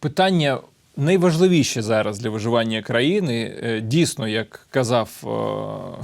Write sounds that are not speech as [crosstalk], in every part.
питання найважливіше зараз для виживання країни. Е, Дійсно, як казав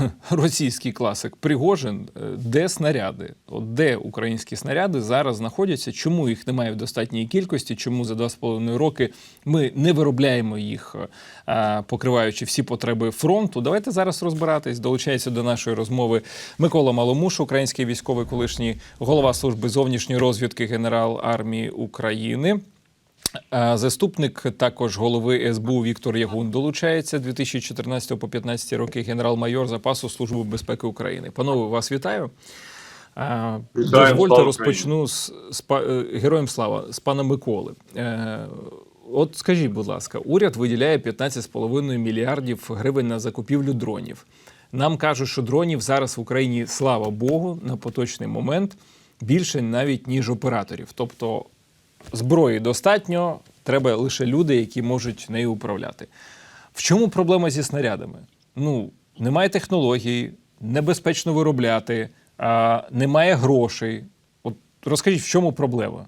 е, [laughs] російський класик Пригожин, е, де снаряди? От де українські снаряди зараз знаходяться? Чому їх немає в достатній кількості? Чому за два з половиною роки ми не виробляємо їх, покриваючи всі потреби фронту? Давайте зараз розбиратись. Долучається до нашої розмови Микола Маломуш, український військовий колишній голова служби зовнішньої розвідки, генерал армії України. Заступник також голови СБУ Віктор Ягун долучається 2014 по 2015 роки генерал-майор запасу Служби безпеки України. Панове, вас вітаю. А, Вітаємо, Дозвольте розпочну з, з е, героям слава з пана Миколи. Е, От скажіть, будь ласка, уряд виділяє 15,5 мільярдів гривень на закупівлю дронів. Нам кажуть, що дронів зараз в Україні, слава Богу, на поточний момент більше навіть ніж операторів. Тобто зброї достатньо, треба лише люди, які можуть нею управляти. В чому проблема зі снарядами? Ну, немає технологій, небезпечно виробляти, а, немає грошей. От розкажіть, в чому проблема?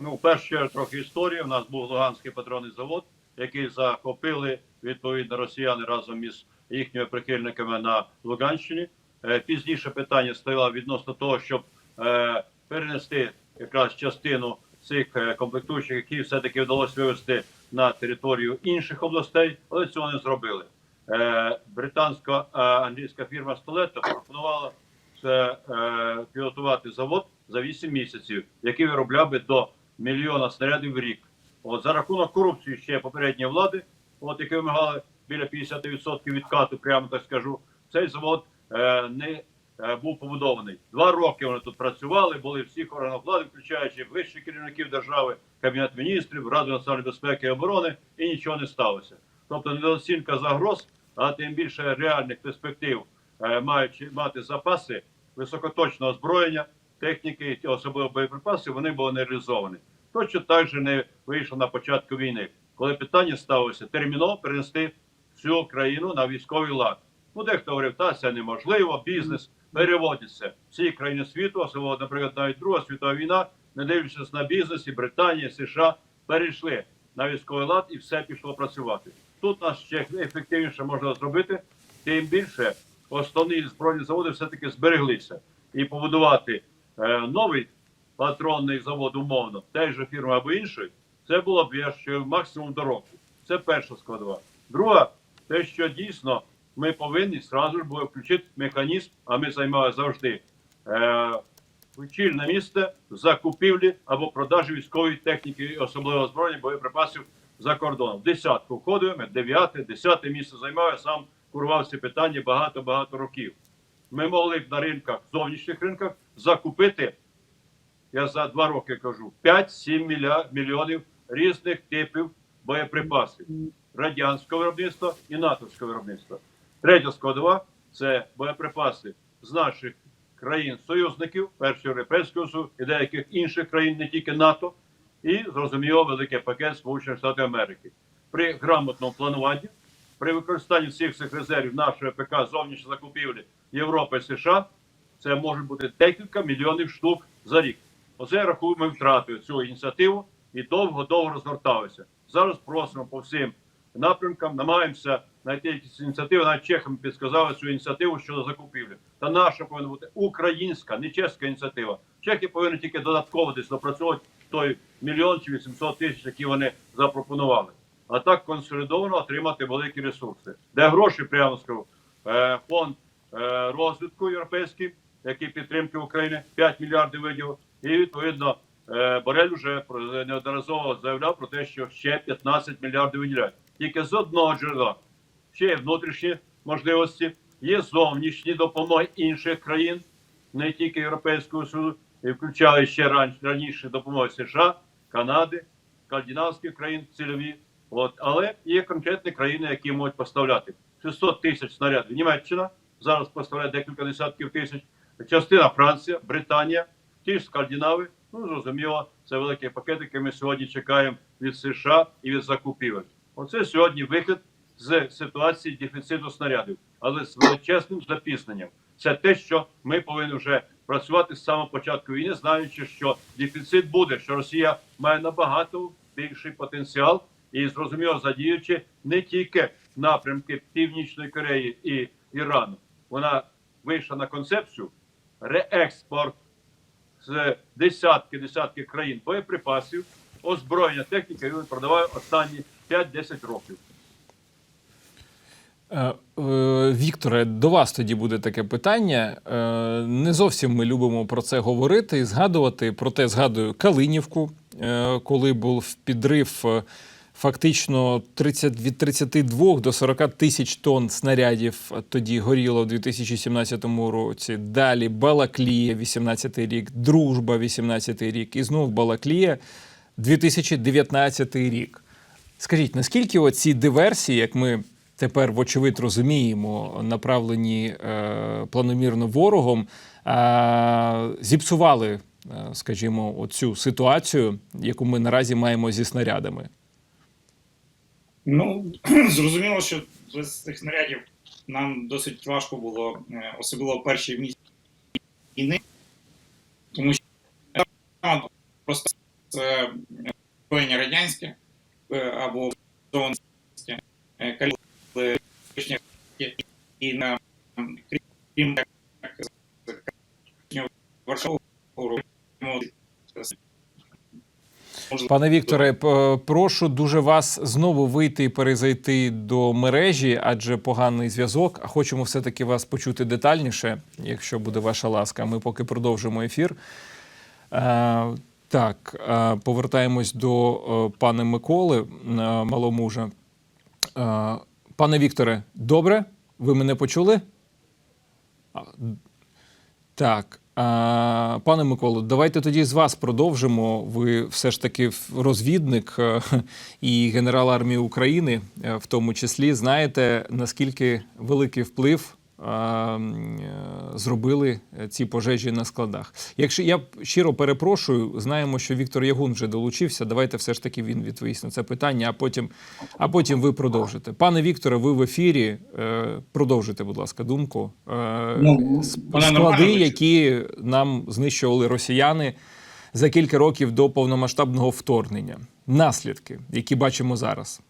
Ну, перше трохи історії. У нас був Луганський патронний завод, який захопили відповідно росіяни разом із їхніми прихильниками на Луганщині. Е, Пізніше питання стояло відносно того, щоб е, перенести якраз частину цих е, комплектуючих, які все-таки вдалося вивезти на територію інших областей, але цього не зробили. Е, Британсько-англійська фірма Столетто пропонувала це е, підготувати завод за 8 місяців, який виробляв би до мільйона снарядів в рік. От за рахунок корупції ще попередньої влади, от які вимагали біля 50% відкату, прямо так скажу, цей завод е, не е, був побудований. Два роки вони тут працювали, були всіх органів влади, включаючи вищих керівників держави, кабінет міністрів, Раду національної безпеки і оборони, і нічого не сталося. Тобто недооцінка загроз, а тим більше реальних перспектив, е, маючи мати запаси високоточного озброєння, техніки, особливо боєприпасів, вони були не реалізовані. Точно так же не вийшло на початку війни, коли питання ставилося терміново перенести всю країну на військовий лад. Ну, дехто говорив, та це неможливо, бізнес переводиться. Всі країни світу, особливо, наприклад, навіть Друга світова війна, не дивлячись на бізнес, і Британія, США перейшли на військовий лад і все пішло працювати. Тут нас ще ефективніше можна зробити, тим більше основні збройні заводи все-таки збереглися. І побудувати е, новий патронний завод умовно, теж же фірми або іншої, це було б я ще максимум до року. Це перша складова. Друга, те, що дійсно ми повинні зразу ж було включити механізм, а ми займалися завжди е, чільне місце закупівлі або продажі військової техніки, особливо озброєння, боєприпасів за кордоном. Десятку входимо, ми дев'яте, десяте місце займаю, сам курував ці питання багато-багато років. Ми могли б на ринках, зовнішніх ринках, закупити, я за два роки кажу, 5-7 мілья- мільйонів різних типів боєприпасів радянського виробництва і натовського виробництва. Третя складова це боєприпаси з наших країн-союзників, першого Європейського Союзу і деяких інших країн, не тільки НАТО, і зрозуміло великий пакет Сполучених Штатів Америки. При грамотному плануванні, при використанні всіх цих резервів нашої ПК зовнішньої закупівлі Європи і США, це може бути декілька мільйонів штук за рік. Оце ми втратили цю ініціативу і довго-довго розгорталися. Зараз просимо по всім напрямкам, намагаємося знайти якісь ініціативи. Навіть чехам підсказали цю ініціативу щодо закупівлі. Та наша повинна бути українська, не чеська ініціатива. Чехи повинні тільки додатково десь допрацьовувати той мільйон чи 800 тисяч, які вони запропонували. А так консолідовано отримати великі ресурси. Де гроші, прямо скажу, е, фонд е, розвитку європейський, який підтримки України 5 мільярдів виділив, і відповідно е, Борель вже неодноразово заявляв про те, що ще 15 мільярдів виділяють. Тільки з одного джерела. Ще є внутрішні можливості, є зовнішні допомоги інших країн, не тільки Європейського Союзу, і включали ще ран- раніше допомоги США, Канади, скандинавських країн цільові. От, але є конкретні країни, які можуть поставляти 600 тисяч снарядів. Німеччина зараз поставляє декілька десятків тисяч. Частина Франція, Британія, ті ж скандинави. Ну зрозуміло, це великий пакет, який ми сьогодні чекаємо від США і від закупівель. Оце сьогодні вихід з ситуації дефіциту снарядів, але з величезним запізненням. Це те, що ми повинні вже працювати з самого початку війни, знаючи, що дефіцит буде, що Росія має набагато більший потенціал і зрозуміло задіючи не тільки напрямки Північної Кореї і Ірану. Вона вийшла на концепцію реекспорт з десятки десятки країн боєприпасів, озброєння техніки, яку продаває останні 5-10 років. Е, е, Вікторе, до вас тоді буде таке питання. Е, Не зовсім ми любимо про це говорити і згадувати. Проте згадую Калинівку, коли був підрив фактично 30, від 32 до 40 тисяч тонн снарядів тоді горіло в 2017 році. Далі Балаклія, 18 рік, Дружба, 18 рік, і знов Балаклія, 2019 рік. Скажіть, наскільки оці диверсії, як ми тепер, вочевидь, розуміємо, направлені е, планомірно ворогом, е, зіпсували, е, скажімо, оцю ситуацію, яку ми наразі маємо зі снарядами? Ну, [clears throat] зрозуміло, що без цих снарядів нам досить важко було, е, особливо в перші місяці війни, тому що е, просто це озброєння радянське е, або зонське, е, і на крім Варшаву Пане Вікторе, прошу дуже вас знову вийти і перезайти до мережі, адже поганий зв'язок. А хочемо все-таки вас почути детальніше, якщо буде ваша ласка. Ми поки продовжимо ефір. Так, е, повертаємось до е, пана Миколи е, Маломужа. Пане Вікторе, добре? Ви мене почули? Так. Пане Миколо, давайте тоді з вас продовжимо. Ви все ж таки розвідник і генерал армії України, в тому числі, знаєте, наскільки великий вплив зробили ці пожежі на складах. Якщо я щиро перепрошую, знаємо, що Віктор Ягун вже долучився. Давайте все ж таки він відповість на це питання, а потім, а потім ви продовжите. Пане Вікторе, ви в ефірі. Е, Продовжуйте, будь ласка, думку. Е, Ну, склади, які нам знищували росіяни за кілька років до повномасштабного вторгнення. Наслідки, які бачимо зараз.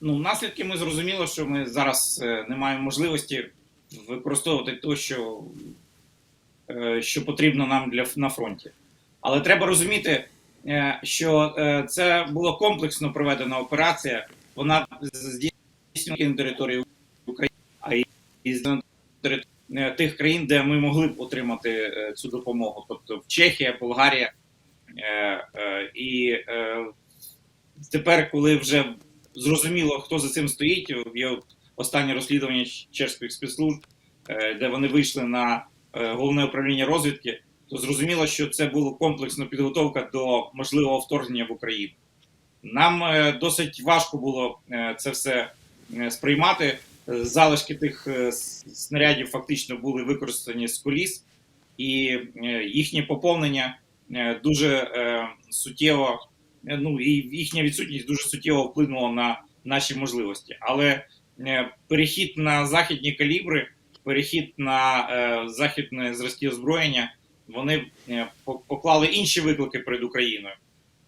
Ну, наслідки ми зрозуміло, що ми зараз е, не маємо можливості використовувати те, що, е, що потрібно нам для на фронті. Але треба розуміти, е, що е, це була комплексно проведена операція. Вона здійснює на території України, а і території тих країн, де ми могли б отримати цю допомогу, тобто Чехія, Болгарія. І тепер, коли вже зрозуміло, хто за цим стоїть. Останнє розслідування чешських спецслужб, е, де вони вийшли на е, головне управління розвідки. То зрозуміло, що це була комплексна підготовка до можливого вторгнення в Україну. Нам е, досить важко було це все сприймати. Залишки тих снарядів фактично були використані з коліс, і їхнє поповнення дуже суттєво ну і їхня відсутність дуже суттєво вплинула на наші можливості. Але перехід на західні калібри, перехід на е, західне зразки озброєння, вони е, поклали інші виклики перед Україною,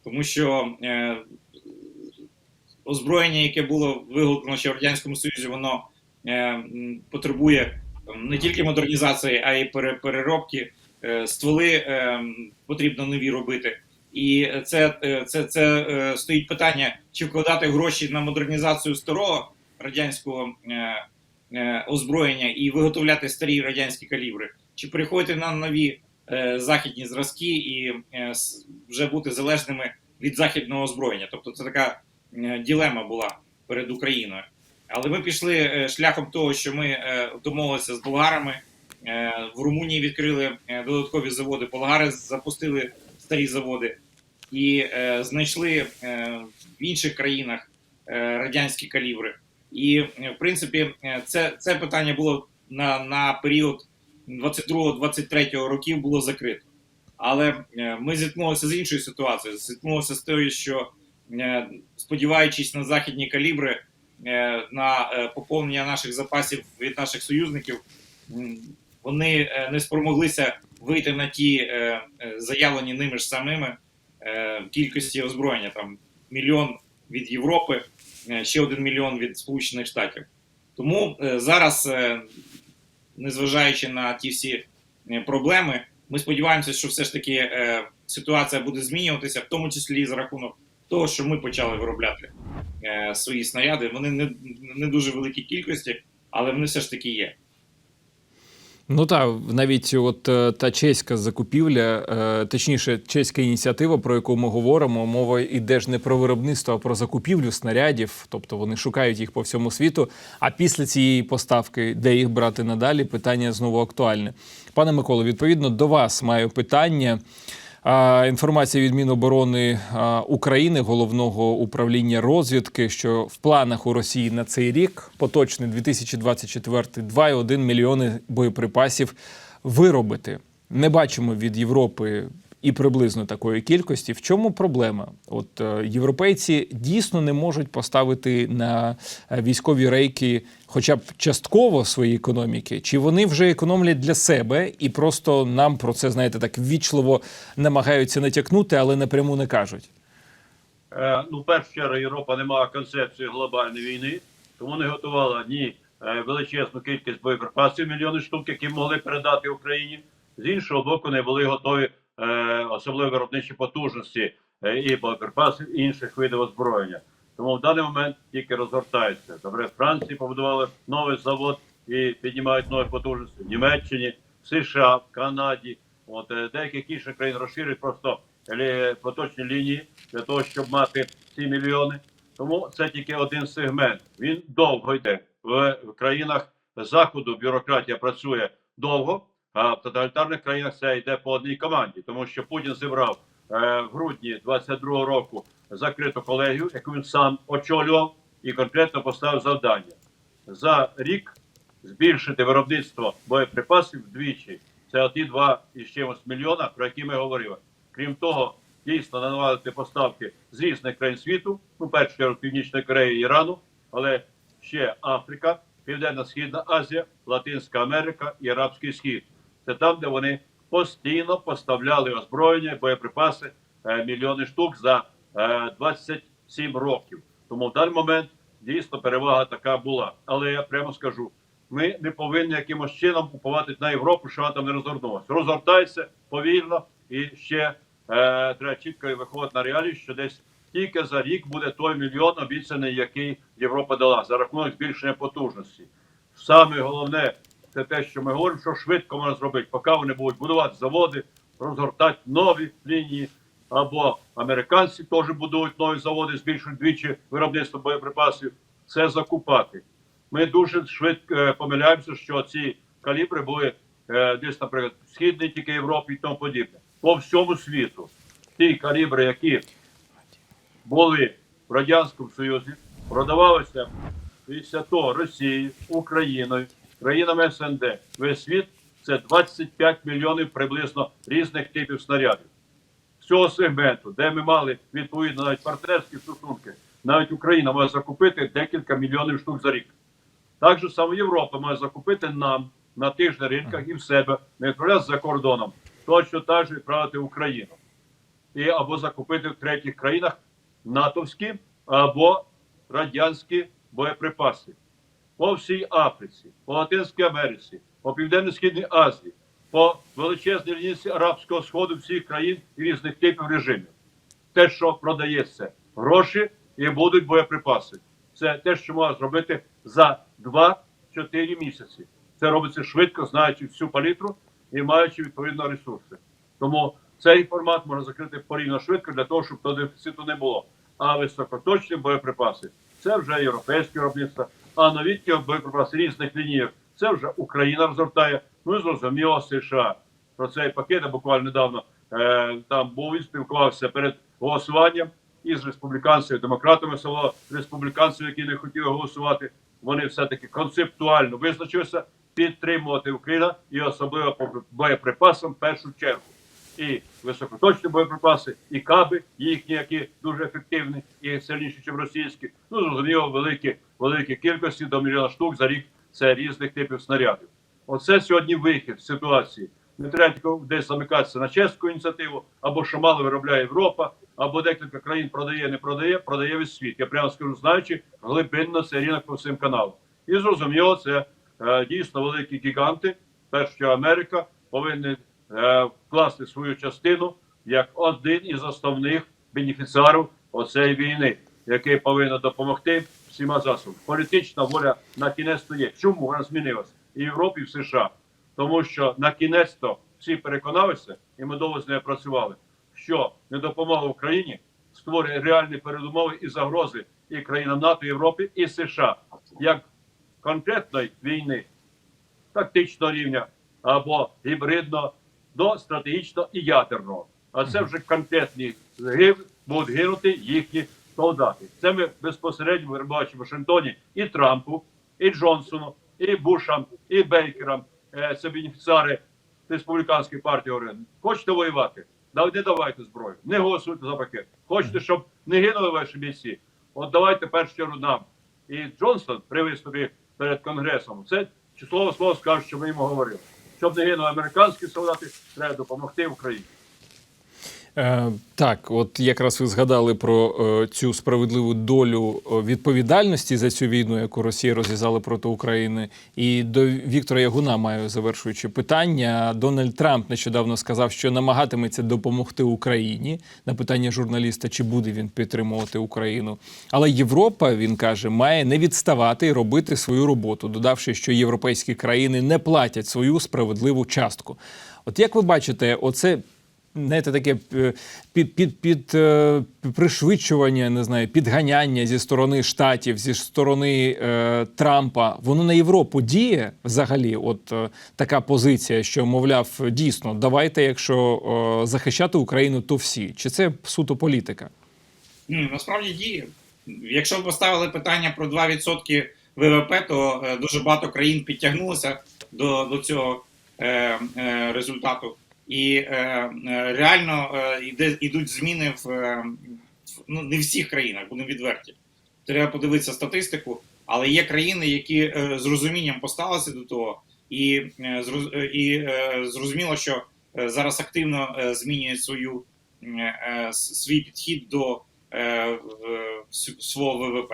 тому що е, озброєння, яке було виготовлено ще в радянському союзі, воно е, потребує не тільки модернізації, а й пере- переробки. Е, Стволи е, потрібно нові робити. І це, е, це, це е, стоїть питання, чи вкладати гроші на модернізацію старого радянського е, е, озброєння і виготовляти старі радянські калібри, чи переходити на нові е, західні зразки і вже бути залежними від західного озброєння. Тобто це така ділема була перед Україною. Але ми пішли шляхом того, що ми домовилися з болгарами. В Румунії відкрили додаткові заводи. Болгари запустили старі заводи і знайшли в інших країнах радянські калібри. І е, в принципі, е, це, це питання було на, на період 22-23 років було закрито. Але е, ми зіткнулися з іншою ситуацією. Зіткнулися з тою, що сподіваючись на західні калібри, на поповнення наших запасів від наших союзників, вони не спромоглися вийти на ті заявлені ними ж самими кількості озброєння там мільйон від Європи, ще один мільйон від Сполучених Штатів. Тому е, зараз, е, незважаючи на ті всі е, проблеми, ми сподіваємося, що все ж таки е, ситуація буде змінюватися, в тому числі і за рахунок того, що ми почали виробляти е, свої снаряди. Вони не, не дуже великі кількості, але вони все ж таки є. Ну так, навіть от е, та чеська закупівля, е, точніше, чеська ініціатива, про яку ми говоримо, мова йде ж не про виробництво, а про закупівлю снарядів. Тобто вони шукають їх по всьому світу. А після цієї поставки, де їх брати надалі, питання знову актуальне. Пане Миколо, відповідно до вас маю питання. Інформація від Міноборони України, головного управління розвідки, що в планах у Росії на цей рік поточний 2024 2,1 мільйони боєприпасів виробити. Не бачимо від Європи і приблизно такої кількості. В чому проблема? От е, європейці дійсно не можуть поставити на е, військові рейки, хоча б частково свої економіки, чи вони вже економлять для себе і просто нам про це знаєте так ввічливо намагаються натякнути, але напряму не кажуть. Е, ну, в першу чергу, Європа не має концепції глобальної війни, тому не готувала ні величезну кількість боєприпасів, мільйони штук, які могли передати Україні. З іншого боку, не були готові особливо виробничі потужності е, і боєприпасів, і інших видів озброєння. Тому в даний момент тільки розгортається. Добре, в Франції побудували новий завод і піднімають нові потужності в Німеччині, в США, в Канаді. От е, деяких інших країн розширюють просто поточні лінії для того, щоб мати ці мільйони. Тому це тільки один сегмент. Він довго йде в країнах заходу. Бюрократія працює довго, а в тоталітарних країнах це йде по одній команді, тому що Путін зібрав е, в грудні 22-го року закриту колегію, яку він сам очолював, і конкретно поставив завдання за рік збільшити виробництво боєприпасів вдвічі. Це оті два із чимось мільйона, про які ми говорили. Крім того, дійсно налагодити поставки з різних країн світу, ну, першу чергу Північної Кореї, Ірану, але ще Африка, Південно-Східна Азія, Латинська Америка і Арабський Схід. Це там, де вони постійно поставляли озброєння, боєприпаси, е, мільйони штук за е, 27 років. Тому в даний момент дійсно перевага така була. Але я прямо скажу: ми не повинні якимось чином купувати на Європу, що вона там не розгорнулася. Розгортається повільно і ще е, треба чітко виходити на реалії, що десь тільки за рік буде той мільйон обіцяний, який Європа дала за рахунок збільшення потужності. Саме головне це те, що ми говоримо, що швидко можна зробити, поки вони будуть будувати заводи, розгортати нові лінії. Або американці теж будують нові заводи, збільшують двічі виробництво боєприпасів. Це закупати. Ми дуже швидко е, помиляємося, що ці калібри були е, десь, наприклад, в східній тільки Європі і тому подібне. По всьому світу. Ті калібри, які були в Радянському Союзі, продавалися після того Росією, Україною, країнами СНД. Весь світ це 25 мільйонів приблизно різних типів снарядів. З цього сегменту, де ми мали відповідно навіть партнерські стосунки, навіть Україна може закупити декілька мільйонів штук за рік. Так же само Європа має закупити нам на тих же ринках і в себе, не відправляти за кордоном, точно так же відправити Україну. І або закупити в третіх країнах натовські або радянські боєприпаси по всій Африці, по Латинській Америці, по Південно-Східній Азії, по величезній лінійці Арабського Сходу всіх країн і різних типів режимів. Те, що продається, гроші і будуть боєприпаси. Це те, що можна зробити за 2-4 місяці. Це робиться швидко, знаючи всю палітру і маючи відповідно ресурси. Тому цей формат можна закрити порівняно швидко для того, щоб того дефіциту не було. А високоточні боєприпаси це вже європейське виробництво, а новітні боєприпаси різних лінійок це вже Україна розгортає. Ну і зрозуміло США. Про цей пакет я буквально недавно е, там був він спілкувався перед голосуванням із республіканцями, демократами село республіканців, які не хотіли голосувати. Вони все-таки концептуально визначилися підтримувати Україну і особливо по боєприпасам в першу чергу. І високоточні боєприпаси, і каби їхні, які дуже ефективні і сильніші, ніж російські. Ну зрозуміло, великі великі кількості до мільйона штук за рік це різних типів снарядів. Оце сьогодні вихід з ситуації. Не треба десь замикатися на чеську ініціативу або що мало виробляє Європа, або декілька країн продає, не продає, продає весь світ. Я прямо скажу, знаючи глибинно цей ринок по всім каналам. І зрозуміло, це е, дійсно великі гіганти, перша Америка, повинні е, вкласти свою частину як один із основних бенефіціарів оцеї війни, який повинен допомогти всіма засобами. Політична воля на кінець є. Чому вона змінилася і в Європі, і в США? Тому що на кінець то всі переконалися, і ми довго з нею працювали, що недопомога Україні створює реальні передумови і загрози і країнам НАТО, Європи, і США як конкретної війни, тактичного рівня або гібридного до стратегічного і ядерного. А це вже конкретні будуть гинути їхні солдати. Це ми безпосередньо бачимо в Вашингтоні і Трампу, і Джонсону, і Бушам, і Бейкерам. Це бенефіціари республіканської партії говорять, хочете воювати? Не давайте зброю, не голосуйте за пакет. Хочете, щоб не гинули ваші бійці? От давайте першу чергу нам. І Джонсон при виступі перед Конгресом це слово слово скаже, що ми йому говорили. Щоб не гинули американські солдати, треба допомогти Україні. Е, так, от якраз ви згадали про е, цю справедливу долю е, відповідальності за цю війну, яку Росія розв'язала проти України. І до Віктора Ягуна маю завершуючи питання. Дональд Трамп нещодавно сказав, що намагатиметься допомогти Україні на питання журналіста, чи буде він підтримувати Україну. Але Європа, він каже, має не відставати і робити свою роботу, додавши, що європейські країни не платять свою справедливу частку. От як ви бачите, оце знаєте, таке е, під, під, під е, пришвидшування, не знаю, підганяння зі сторони штатів, зі сторони е, Трампа, воно на Європу діє взагалі. От е, така позиція, що мовляв, дійсно, давайте, якщо е, захищати Україну, то всі. Чи це суто політика? Ну, насправді діє. Якщо б поставили питання про 2% ВВП, то е, дуже багато країн підтягнулося до, до цього е, е, результату. І е, е, реально е, йде, йдуть зміни в, е, в ну, не всіх країнах, будемо відверті. Треба подивитися статистику, але є країни, які е, з розумінням поставилися до того, і, е, і е, зрозуміло, що зараз активно змінюють свою е, свій підхід до е, свого ВВП.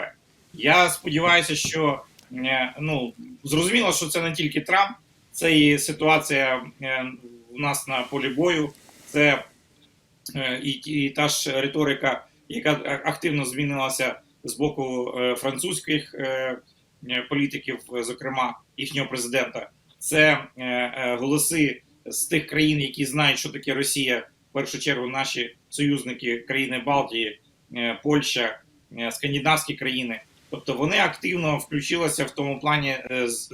Я сподіваюся, що е, ну зрозуміло, що це не тільки Трамп, це і ситуація е, у нас на полі бою, це е, і, і та ж риторика, яка активно змінилася з боку е, французьких е, політиків, зокрема їхнього президента. Це голоси з тих країн, які знають, що таке Росія, в першу чергу наші союзники, країни Балтії, Польща, скандинавські країни. Тобто вони активно включилися в тому плані,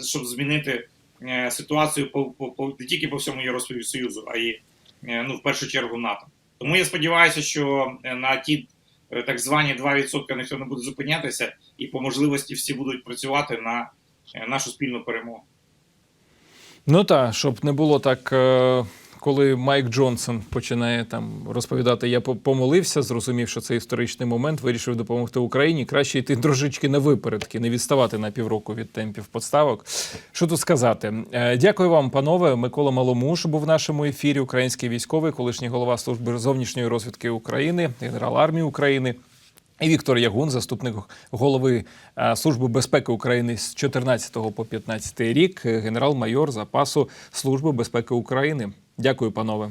щоб змінити ситуацію по, по, по не тільки по всьому Євросоюзу, а й е, ну, в першу чергу НАТО. Тому я сподіваюся, що е, на ті е, так звані 2% ніхто не буде зупинятися, і по можливості всі будуть працювати на е, нашу спільну перемогу. Ну так, щоб не було так, е, коли Майк Джонсон починає там розповідати, я по- помолився, зрозумів, що це історичний момент, вирішив допомогти Україні. Краще йти трошечки на випередки, не відставати на півроку від темпів поставок. Що тут сказати? Е, Дякую вам, панове. Микола Маломуш був в нашому ефірі. Український військовий, колишній голова служби зовнішньої розвідки України, генерал армії України. І Віктор Ягун, заступник голови е, Служби безпеки України з 14 по 15 рік, генерал-майор запасу Служби безпеки України. Дякую, панове.